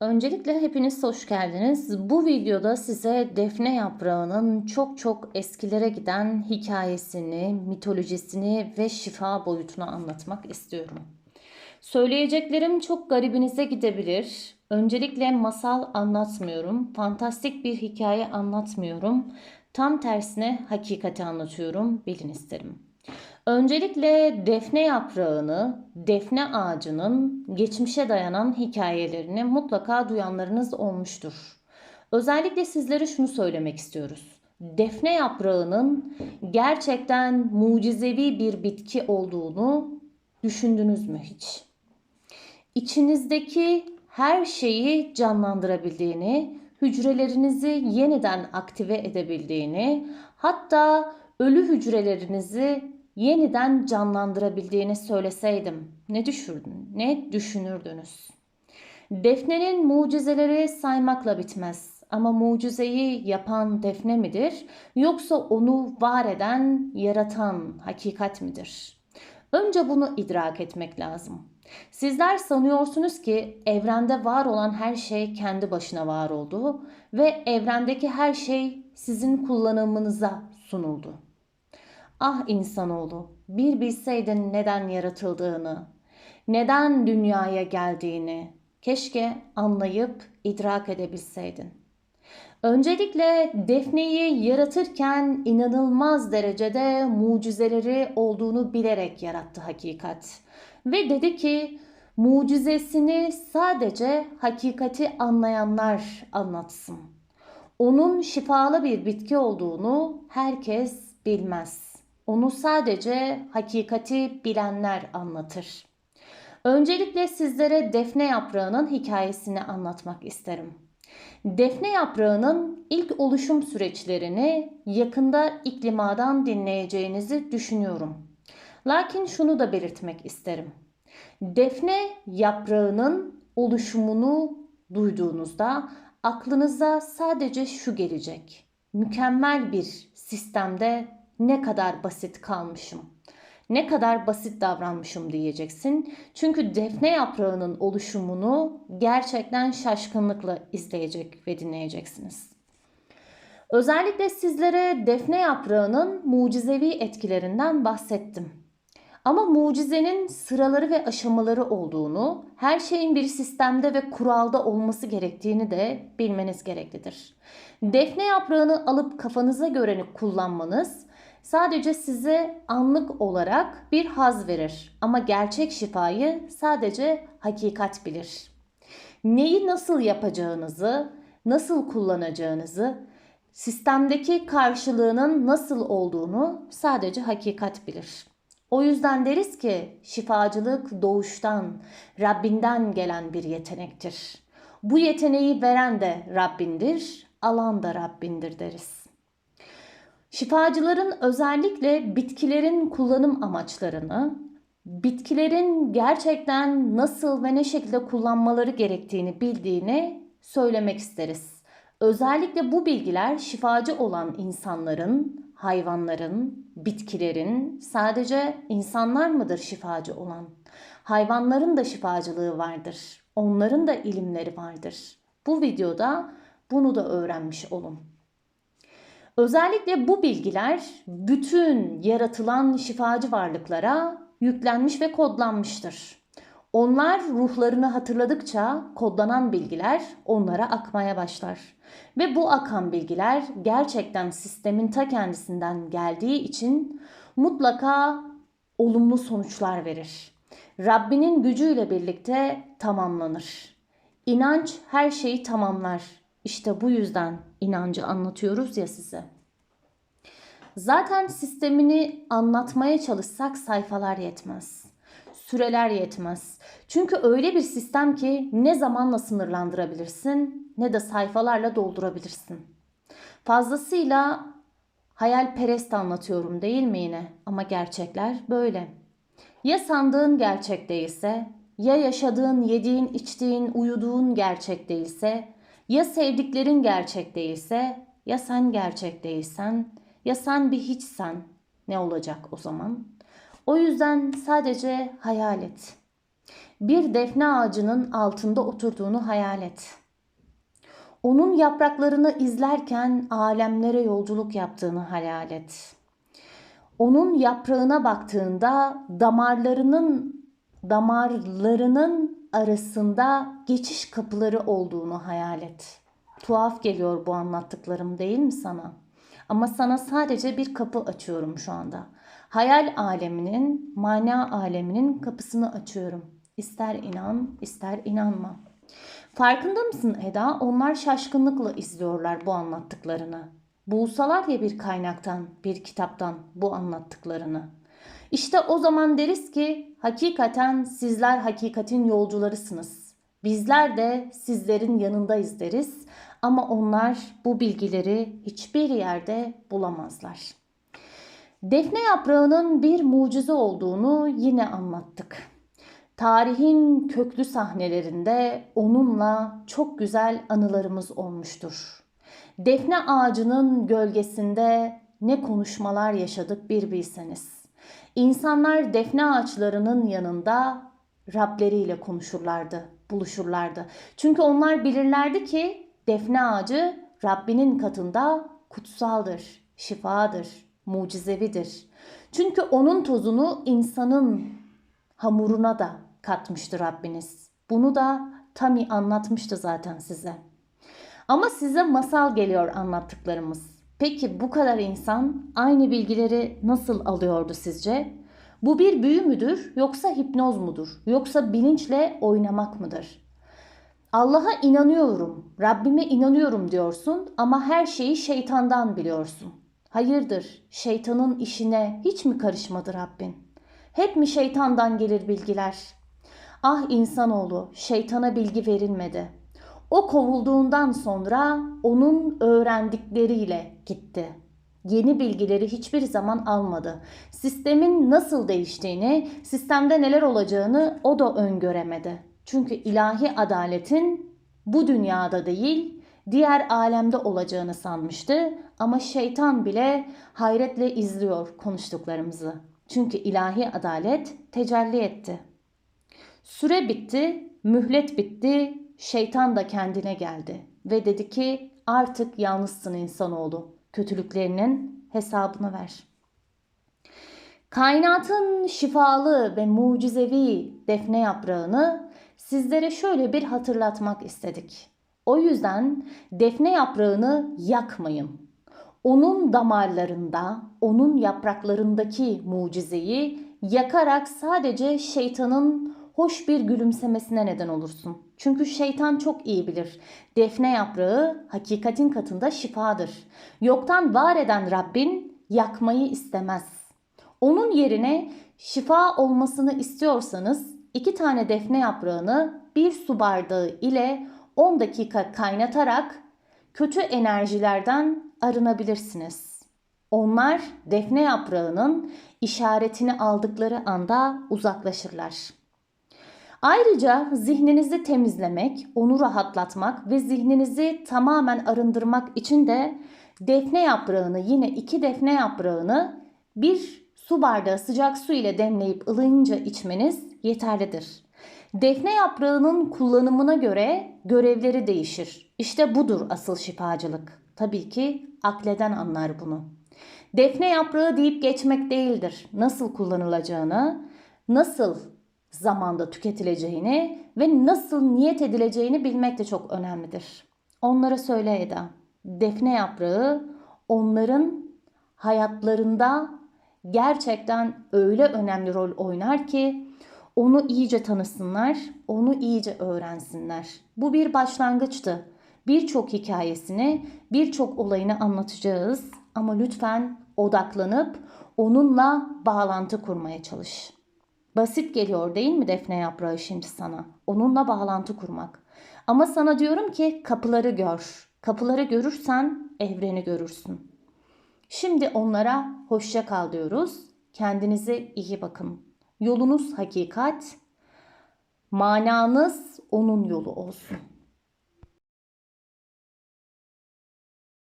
Öncelikle hepiniz hoş geldiniz. Bu videoda size defne yaprağının çok çok eskilere giden hikayesini, mitolojisini ve şifa boyutunu anlatmak istiyorum. Söyleyeceklerim çok garibinize gidebilir. Öncelikle masal anlatmıyorum, fantastik bir hikaye anlatmıyorum. Tam tersine hakikati anlatıyorum, bilin isterim. Öncelikle defne yaprağını, defne ağacının geçmişe dayanan hikayelerini mutlaka duyanlarınız olmuştur. Özellikle sizlere şunu söylemek istiyoruz. Defne yaprağının gerçekten mucizevi bir bitki olduğunu düşündünüz mü hiç? İçinizdeki her şeyi canlandırabildiğini, hücrelerinizi yeniden aktive edebildiğini, hatta ölü hücrelerinizi yeniden canlandırabildiğini söyleseydim ne düşündün, ne düşünürdünüz? Defne'nin mucizeleri saymakla bitmez. Ama mucizeyi yapan defne midir yoksa onu var eden, yaratan hakikat midir? Önce bunu idrak etmek lazım. Sizler sanıyorsunuz ki evrende var olan her şey kendi başına var oldu ve evrendeki her şey sizin kullanımınıza sunuldu. Ah insanoğlu, bir bilseydin neden yaratıldığını, neden dünyaya geldiğini, keşke anlayıp idrak edebilseydin. Öncelikle Defne'yi yaratırken inanılmaz derecede mucizeleri olduğunu bilerek yarattı hakikat. Ve dedi ki mucizesini sadece hakikati anlayanlar anlatsın. Onun şifalı bir bitki olduğunu herkes bilmez. Onu sadece hakikati bilenler anlatır. Öncelikle sizlere defne yaprağının hikayesini anlatmak isterim. Defne yaprağının ilk oluşum süreçlerini yakında iklimadan dinleyeceğinizi düşünüyorum. Lakin şunu da belirtmek isterim. Defne yaprağının oluşumunu duyduğunuzda aklınıza sadece şu gelecek. Mükemmel bir sistemde ne kadar basit kalmışım. Ne kadar basit davranmışım diyeceksin. Çünkü defne yaprağının oluşumunu gerçekten şaşkınlıkla izleyecek ve dinleyeceksiniz. Özellikle sizlere defne yaprağının mucizevi etkilerinden bahsettim. Ama mucizenin sıraları ve aşamaları olduğunu, her şeyin bir sistemde ve kuralda olması gerektiğini de bilmeniz gereklidir. Defne yaprağını alıp kafanıza göre kullanmanız sadece size anlık olarak bir haz verir ama gerçek şifayı sadece hakikat bilir. Neyi nasıl yapacağınızı, nasıl kullanacağınızı, sistemdeki karşılığının nasıl olduğunu sadece hakikat bilir. O yüzden deriz ki şifacılık doğuştan, Rabbinden gelen bir yetenektir. Bu yeteneği veren de Rabbindir, alan da Rabbindir deriz. Şifacıların özellikle bitkilerin kullanım amaçlarını, bitkilerin gerçekten nasıl ve ne şekilde kullanmaları gerektiğini bildiğini söylemek isteriz. Özellikle bu bilgiler şifacı olan insanların, hayvanların, bitkilerin sadece insanlar mıdır şifacı olan? Hayvanların da şifacılığı vardır. Onların da ilimleri vardır. Bu videoda bunu da öğrenmiş olun. Özellikle bu bilgiler bütün yaratılan şifacı varlıklara yüklenmiş ve kodlanmıştır. Onlar ruhlarını hatırladıkça kodlanan bilgiler onlara akmaya başlar. Ve bu akan bilgiler gerçekten sistemin ta kendisinden geldiği için mutlaka olumlu sonuçlar verir. Rabbinin gücüyle birlikte tamamlanır. İnanç her şeyi tamamlar. İşte bu yüzden inancı anlatıyoruz ya size. Zaten sistemini anlatmaya çalışsak sayfalar yetmez. Süreler yetmez. Çünkü öyle bir sistem ki ne zamanla sınırlandırabilirsin ne de sayfalarla doldurabilirsin. Fazlasıyla hayalperest anlatıyorum değil mi yine? Ama gerçekler böyle. Ya sandığın gerçek değilse, ya yaşadığın, yediğin, içtiğin, uyuduğun gerçek değilse, ya sevdiklerin gerçek değilse, ya sen gerçek değilsen, ya sen bir hiçsen ne olacak o zaman? O yüzden sadece hayal et. bir defne ağacının altında oturduğunu hayal et. Onun yapraklarını izlerken alemlere yolculuk yaptığını hayal et. Onun yaprağına baktığında damarlarının damarlarının arasında geçiş kapıları olduğunu hayal et. Tuhaf geliyor bu anlattıklarım değil mi sana? Ama sana sadece bir kapı açıyorum şu anda. Hayal aleminin, mana aleminin kapısını açıyorum. İster inan, ister inanma. Farkında mısın Eda? Onlar şaşkınlıkla izliyorlar bu anlattıklarını. Bulsalar ya bir kaynaktan, bir kitaptan bu anlattıklarını. İşte o zaman deriz ki hakikaten sizler hakikatin yolcularısınız. Bizler de sizlerin yanındayız deriz ama onlar bu bilgileri hiçbir yerde bulamazlar. Defne yaprağının bir mucize olduğunu yine anlattık. Tarihin köklü sahnelerinde onunla çok güzel anılarımız olmuştur. Defne ağacının gölgesinde ne konuşmalar yaşadık bir bilseniz. İnsanlar defne ağaçlarının yanında Rableriyle konuşurlardı, buluşurlardı. Çünkü onlar bilirlerdi ki defne ağacı Rabbinin katında kutsaldır, şifadır, mucizevidir. Çünkü onun tozunu insanın hamuruna da katmıştı Rabbiniz. Bunu da Tami anlatmıştı zaten size. Ama size masal geliyor anlattıklarımız. Peki bu kadar insan aynı bilgileri nasıl alıyordu sizce? Bu bir büyü müdür yoksa hipnoz mudur? Yoksa bilinçle oynamak mıdır? Allah'a inanıyorum, Rabbime inanıyorum diyorsun ama her şeyi şeytandan biliyorsun. Hayırdır, şeytanın işine hiç mi karışmadı Rabbin? Hep mi şeytandan gelir bilgiler? Ah insanoğlu, şeytana bilgi verilmedi. O kovulduğundan sonra onun öğrendikleriyle gitti. Yeni bilgileri hiçbir zaman almadı. Sistemin nasıl değiştiğini, sistemde neler olacağını o da öngöremedi. Çünkü ilahi adaletin bu dünyada değil, diğer alemde olacağını sanmıştı ama şeytan bile hayretle izliyor konuştuklarımızı. Çünkü ilahi adalet tecelli etti. Süre bitti, mühlet bitti, şeytan da kendine geldi ve dedi ki artık yalnızsın insanoğlu. Kötülüklerinin hesabını ver. Kainatın şifalı ve mucizevi defne yaprağını sizlere şöyle bir hatırlatmak istedik. O yüzden defne yaprağını yakmayın. Onun damarlarında, onun yapraklarındaki mucizeyi yakarak sadece şeytanın hoş bir gülümsemesine neden olursun. Çünkü şeytan çok iyi bilir. Defne yaprağı hakikatin katında şifadır. Yoktan var eden Rabbin yakmayı istemez. Onun yerine şifa olmasını istiyorsanız iki tane defne yaprağını bir su bardağı ile 10 dakika kaynatarak kötü enerjilerden arınabilirsiniz. Onlar defne yaprağının işaretini aldıkları anda uzaklaşırlar. Ayrıca zihninizi temizlemek, onu rahatlatmak ve zihninizi tamamen arındırmak için de defne yaprağını yine iki defne yaprağını bir su bardağı sıcak su ile demleyip ılıyınca içmeniz yeterlidir. Defne yaprağının kullanımına göre görevleri değişir. İşte budur asıl şifacılık. Tabii ki akleden anlar bunu. Defne yaprağı deyip geçmek değildir. Nasıl kullanılacağını, nasıl zamanda tüketileceğini ve nasıl niyet edileceğini bilmek de çok önemlidir. Onlara söyle Eda. Defne yaprağı onların hayatlarında gerçekten öyle önemli rol oynar ki onu iyice tanısınlar, onu iyice öğrensinler. Bu bir başlangıçtı. Birçok hikayesini, birçok olayını anlatacağız ama lütfen odaklanıp onunla bağlantı kurmaya çalış. Basit geliyor değil mi defne yaprağı şimdi sana? Onunla bağlantı kurmak. Ama sana diyorum ki kapıları gör. Kapıları görürsen evreni görürsün. Şimdi onlara hoşça kal diyoruz. Kendinize iyi bakın. Yolunuz hakikat, mananız onun yolu olsun.